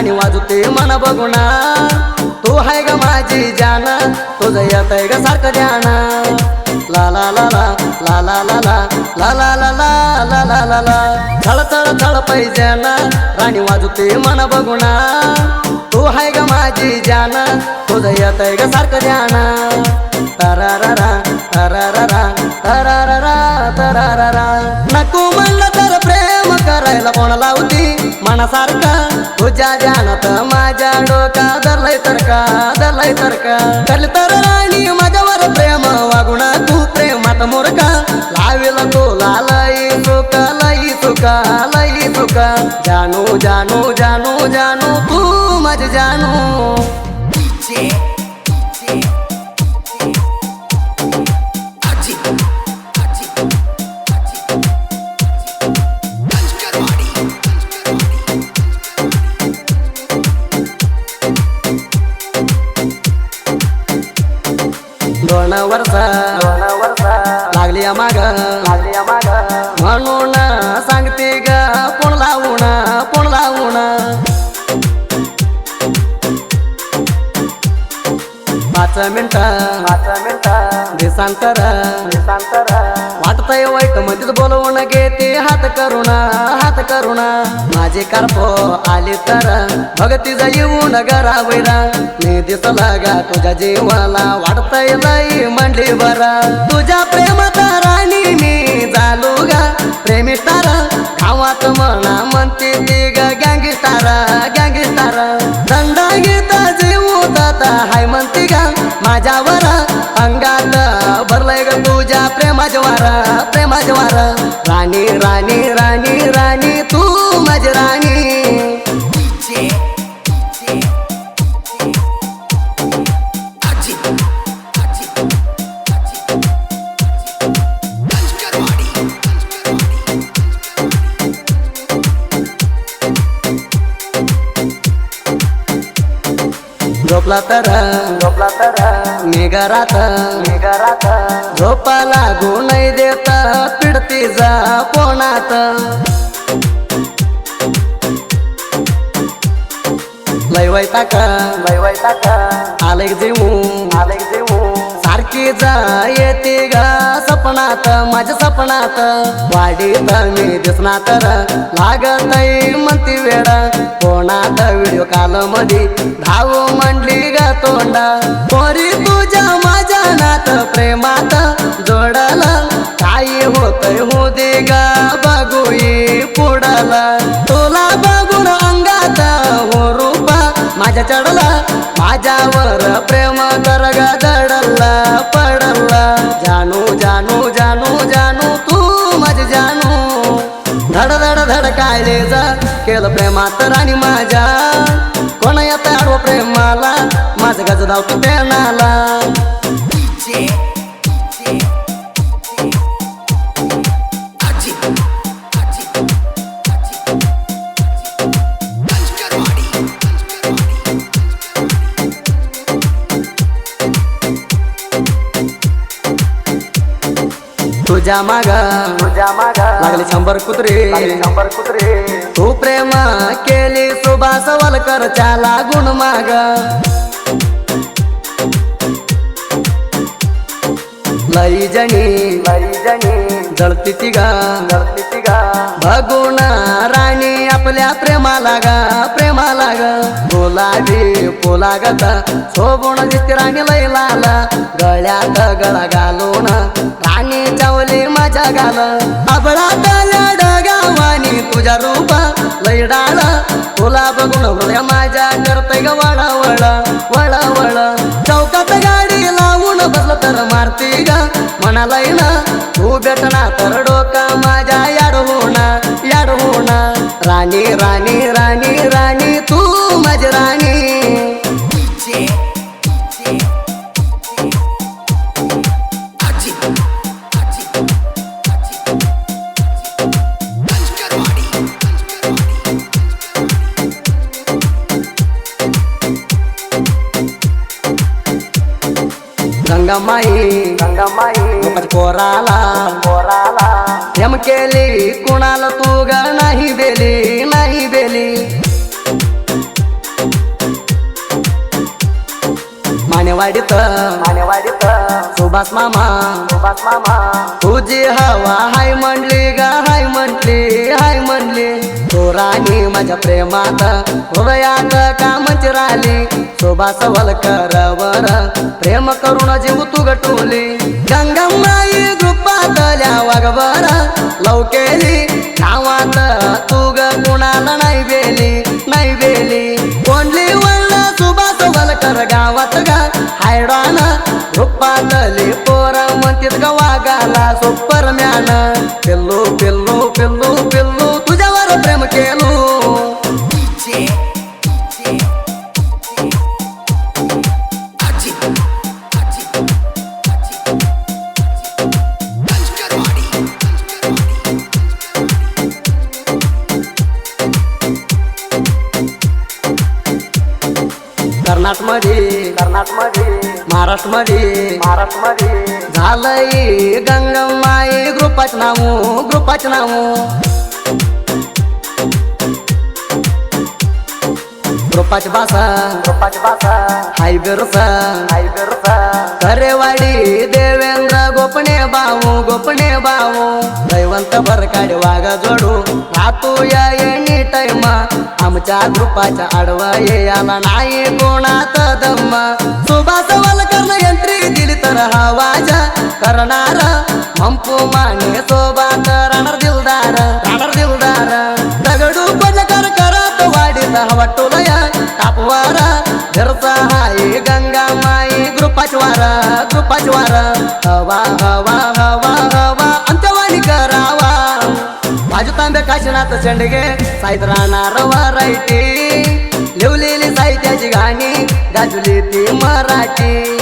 राणी वाजवते मन बघुना तू हाय ग माझी जान तुझं येत आहे ग सारखं ध्यान ला ला ला ला ला ला ला ला ला ला ला ला ला ला ला ला थळ थळ थळ पैजान राणी वाजवते मन बघुना तू हाय ग माझी जान तुझं येत आहे ग सारखं ध्यान तरारारा तरारारा तरारारा तरारारा नको म्हणलं तर प्रेम करायला कोण लावती मनासारखा? तुझ्या ध्यानात माझ्या डोका धरलाय तर का? धरलाय तर का? धरले तर राणी माझ्यावर प्रेम वागुणा तू प्रेमात मोरका लावेल तो लालई तुका लई तुका लई तुका जानू जानू जानू जानू तू माझ जानू. वर्ष लागली माग म्हणून सांगते ग कोण लावून कोण लावून. पाच मिनिट. पाच मिनिट. दिसांतर दिसांतर वाटतय वाईट मध्येच बोलवून घेते. हात करुणा हात करुणा. माझे कारपो आले तर भगती येऊन घरावैरा मी दिसला गा तुझ्या जीवाला वाटतय लई मंडली बरा तुझ्या प्रेमात राणी मी झालो गा. प्रेमिस्टार ರಾಣಿ ರಾಣಿ ರಾಣಿ झोपला तर. झोपला तर. मी घरात. झोपा लागू नाही देत. पिडती जा पोणात लय वैताक लय वैताक आले जेऊ आले जेऊ सारखी जा येते ग सपनात माझ्या सपनात. वाडीत मी दिसना तर. लागत नाही म्हणती वेळ. कोणात काल मध्ये धाव म्हणली ग तोंडा. पोरी तुझ्या माझ्या नात प्रेमात जोडाला. काही होतय हो दे गा बघूई पुडल. तुला बघून अंगात हो रूपा. माझ्या चढला माझ्यावर प्रेम कर ग दडला पडला. जानू जानू जानू जानू तू माझे जानू. धड धड धड कायले जा केलं प्रेमात राणी माझ्या. कोण येत आडवं प्रेमाला? माझं गज धावतो प्रेमाला तुझ्या माग. तुझ्या माग. लागले शंभर कुत्रे. शंभर कुत्रे. तू प्रेम केली सुभाष वलकरच्या लागून माग. लई जणी. लई जणी. जळती ती गा. जळती ती गा. बघून राणी आपल्या प्रेमाला गा प्रेमाला ग. गुलाबी फुलागत. शोभून दिसते राणी लई लाला. गळ्यात गळा घालून राणी चावली मजा घाल आबळात गावानी तुझ्या रूपा लई गुलाब गुण बघून हृदय माझ्या करते ग वळा वळा चौकात गाडी लावून बसलं तर मारती ग म्हणालय ना तू भेटना तर डोका माझ्या याड होणार याड होणार राणी राणी राणी राणी ಗಂಗಮ್ಮಯಿ ಗಂಗಮ್ಮಯಿ ಮುಖದ ಕೋರಾಲ ಕೋರಾಲ ಎಂ ಕೇಲಿ ಕುಣಾಲ ತೂಗ ನಹಿ ಬೇಲಿ ನಹಿ ಬೇಲಿ मानेवाडीत मानेवाडीत सुभाष मामा सुभाष मामा तुझी हवा हाय म्हणली गा माझ्या प्रेमात हृदयात कामच राहिली सुभाष वलकरवर प्रेम करून जीव तू गटुली गंगम्माई ग्रुपातल्या वागवर लव केली गावात तू ग कुणाला नाही बेली नाही बेली कोणली वळण सुभाष वलकर गावात ग हायडॉन ग्रुपातली पोर म्हणतीत ग वागाला सुपर मॅन पिल्लू पिल्लू पिल्लू पिल्लू कर्नाटकमध्ये महाराष्ट्रमध्ये महाराष्ट्रमध्ये झालंय गंगमाई ग्रुपाच नामू ग्रुपाच नामू ग्रुपाची भाषा ग्रुपाची भाषा हाय बिरसा हाय बिरसा करेवाडी देवेंद्र गोपणे बाऊ गोपणे बाऊ दैवंत भरकाडे वागा जोडू राहतो या एनी टाइम आमच्या ग्रुपाच्या आडवा ये आला नाही कोणात दम सुभाष वलकर एंट्री दिली तर हा वाजा करणार मंपू माने सोबत राहणार दिलदार राहणार दिलदार दगडू पडकर करत वाढीत हवा टोलया तापवारा घरचा हाय गंगा माई ग्रुपाच वारा ग्रुपाच वारा हवा हवा हवा हवा काशीनाथ चंडगे साहित्य राहणार वरायटी लिवलेली साहित्याची गाणी गाजली ती मराठी